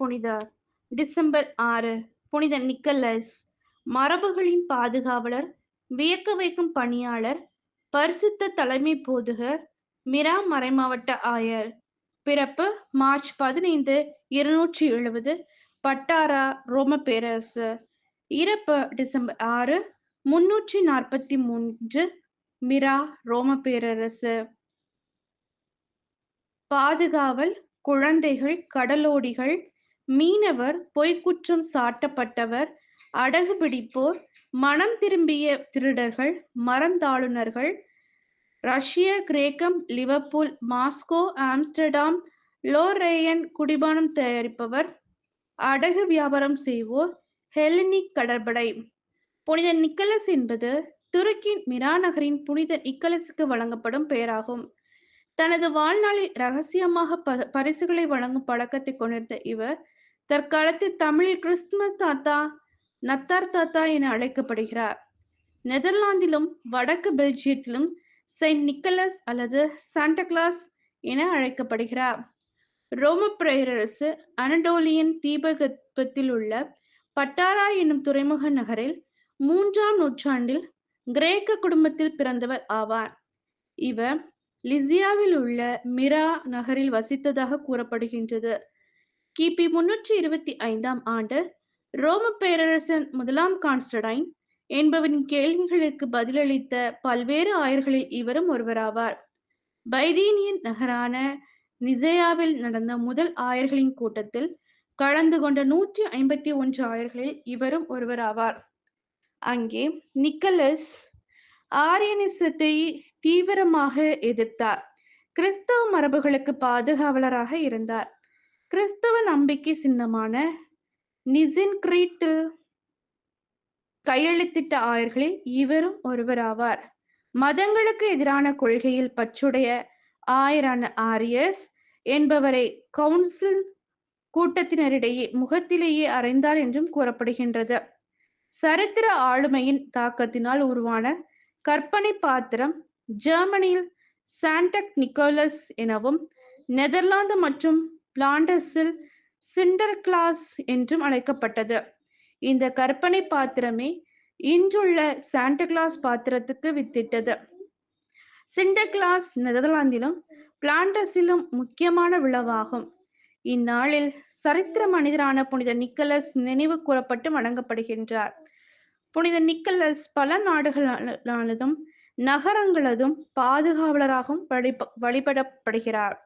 புனிதர் டிசம்பர் ஆறு புனித நிக்கலஸ். மரபுகளின் பாதுகாவலர் வியக்க வைக்கும் பணியாளர் பரிசுத்த தலைமை போதுகர் மிரா மறைமாவட்ட ஆயர். பிறப்பு மார்ச் பதினைந்து இருநூற்றி எழுபது பட்டாரா ரோம பேரரசு. இறப்பு டிசம்பர் ஆறு முன்னூற்றி நாற்பத்தி மூன்று மிரா ரோம பேரரசு. பாதுகாவல் குழந்தைகள் கடலோடிகள் மீனவர் பொய்க்குற்றம் சாட்டப்பட்டவர் அடகு பிடிப்போர் மனம் திரும்பிய திருடர்கள் மரந்தாளுநர்கள் ரஷ்ய கிரேக்கம் லிவர்பூல் மாஸ்கோ ஆம்ஸ்டர்டாம் லோரேயன் குடிபானம் தயாரிப்பவர் அடகு வியாபாரம் செய்வோர் ஹெலனிக் கடற்படை. புனித நிக்கலஸ் என்பது துருக்கின் மிரா நகரின் புனித நிக்கலஸுக்கு வழங்கப்படும் பெயராகும். தனது வாழ்நாளில் ரகசியமாக ப பரிசுகளை வழங்கும் பழக்கத்தை கொண்டிருந்த இவர் தற்காலத்தில் தமிழில் கிறிஸ்துமஸ் தாத்தா நத்தார் தாத்தா என அழைக்கப்படுகிறார். நெதர்லாந்திலும் வடக்கு பெல்ஜியத்திலும் செயின்ட் நிக்கலஸ் அல்லது சாண்டக்ளாஸ் என அழைக்கப்படுகிறார். ரோம பிரேரரசு அனடோலியன் தீபகற்பத்தில் உள்ள பட்டாரா என்னும் துறைமுக நகரில் மூன்றாம் நூற்றாண்டில் கிரேக்க குடும்பத்தில் பிறந்தவர் ஆவார். இவர் லிசியாவில் உள்ள மிரா நகரில் வசித்ததாக கூறப்படுகின்றது. கிபி முன்னூற்றி இருபத்தி ஐந்தாம் ஆண்டு ரோம பேரரசன் முதலாம் கான்ஸ்டடைன் என்பவரின் கேள்விகளுக்கு பதிலளித்த பல்வேறு ஆயர்களில் இவரும் ஒருவராவார். பைதீனியன் நகரான நிசையாவில் நடந்த முதல் ஆயர்களின் கூட்டத்தில் கலந்து கொண்ட நூற்றி ஐம்பத்தி ஒன்று ஆயர்களில் இவரும் ஒருவராவார். அங்கே நிக்கலஸ் ஆரியனிசத்தை தீவிரமாக எதிர்த்தார். கிறிஸ்தவ மரபுகளுக்கு பாதுகாவலராக இருந்தார். கிறிஸ்தவ நம்பிக்கை சின்னமான நிசின் கிரீட்டில் கையெழுத்திட்ட ஆயர்களில் இவரும் ஒருவராவார். மதங்களுக்கு எதிரான கொள்கையில் பற்றுடைய ஆயரான ஆரியஸ் என்பவரை கவுன்சில் கூட்டத்தினரிடையே முகத்திலேயே அறைந்தார் என்றும் கூறப்படுகின்றது. சரித்திர ஆளுமையின் தாக்கத்தினால் உருவான கற்பனை பாத்திரம் ஜெர்மனியில் சாண்டக் நிக்கோலஸ் எனவும் நெதர்லாந்து மற்றும் பிளாண்டஸில் சிண்டர் கிளாஸ் என்றும் அழைக்கப்பட்டது. இந்த கற்பனை பாத்திரமே இன்றுள்ள சாண்டகிளாஸ் பாத்திரத்துக்கு வித்திட்டது. சிண்டர் கிளாஸ் நெதர்லாந்திலும் பிளாண்டஸிலும் முக்கியமான விழாவாகும் இந்நாளில் சரித்திர மனிதரான புனித நிக்கலஸ் நினைவு கூறப்பட்டு வணங்கப்படுகின்றார். புனித நிக்கலஸ் பல நாடுகளானதும் நகரங்களதும் பாதுகாவலராகவும் வழிப வழிபடப்படுகிறார்.